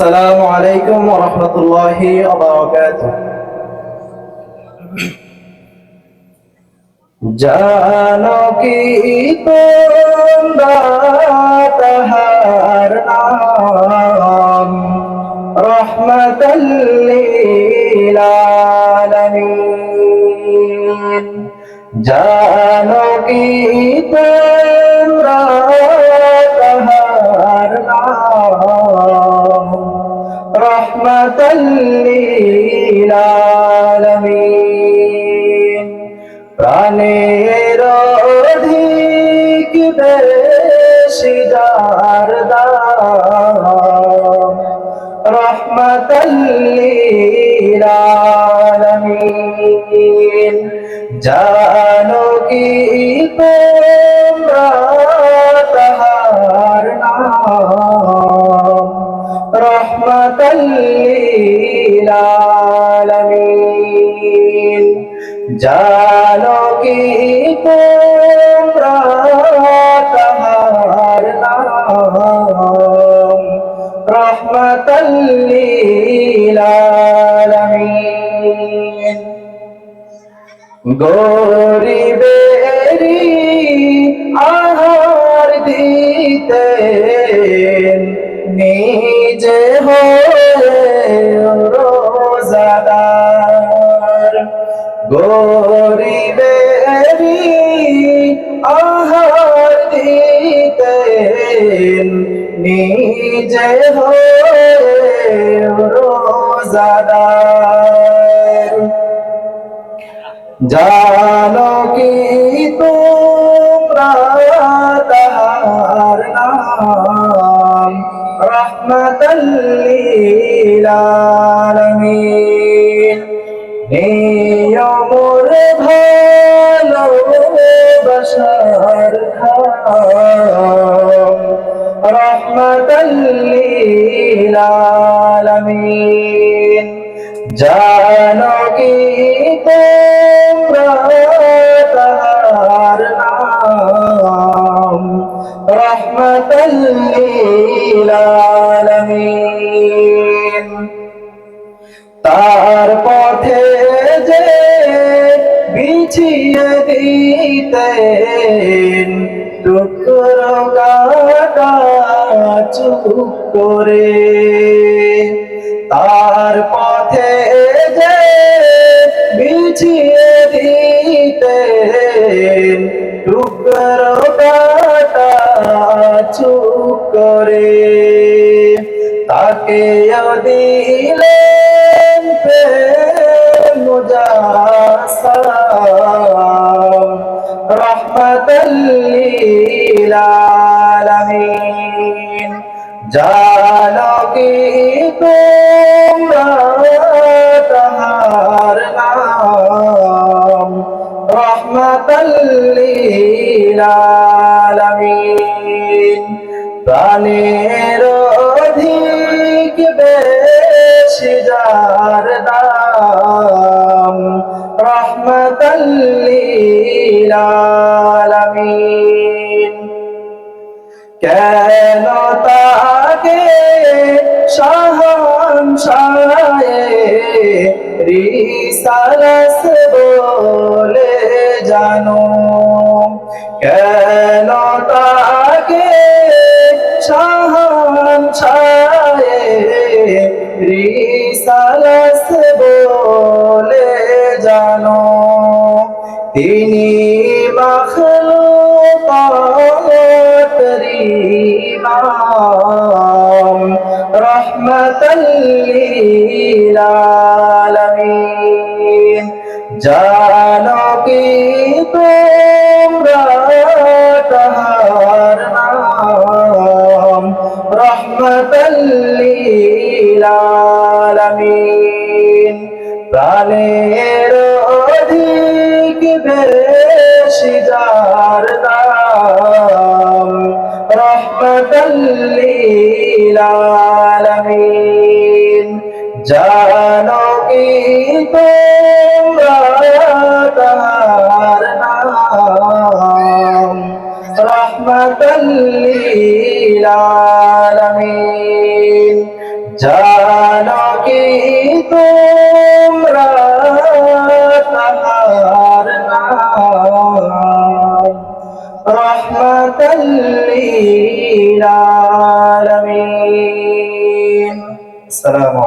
السلام عليكم ورحمة الله وبركاته জানো কি তোমরা তাহার নাম রহমতাল্লিল আলামিন জানো কি তোমরা আলামিন। প্রাণের অধিক বেশি যার দাম। রহমতাল্লিল জানো কি তোমরা তাহার নাম? রহমতাল্লিল আলামিন জানো কি তোমরা তাহার নাম? রহমতাল্লিল আলামিন গরিবেরি আহার দিতেন। নিজে রোজাদার। গরিবেরি আহার দিতেন। নিজে রোজাদার। জানো রহমতাল্লিল আলামিন নিয়মর ভালো বসার খাম। আলামিন। তার পথে যে বিছিয়ে দিতেন টুকরো কাটা চুপ করে। তার পথে তাকে দিলেন রহমতাল্লিল আলামিন। প্রাণের অধিক বেশি যার দাম রহমতাল্লিল আলামিন। কেন তাকে শাহানশায়ে রিসালাস বলে জানো? কেন শাহানশায়ে রিসালাস বলে জানো তিনি মখলুকাতরিমাম রহমতাল্লিল আলামিন। জানো নাম রহমতাল্লিল আলামিন প্রাণের অধিক বেশি যার দাম রহমতাল্লিল আলামিন জানো কি তোমরা তাহার নাম রহমতাল্লিল আলামিন রহমাতাল লিল আলামিন আসসালামু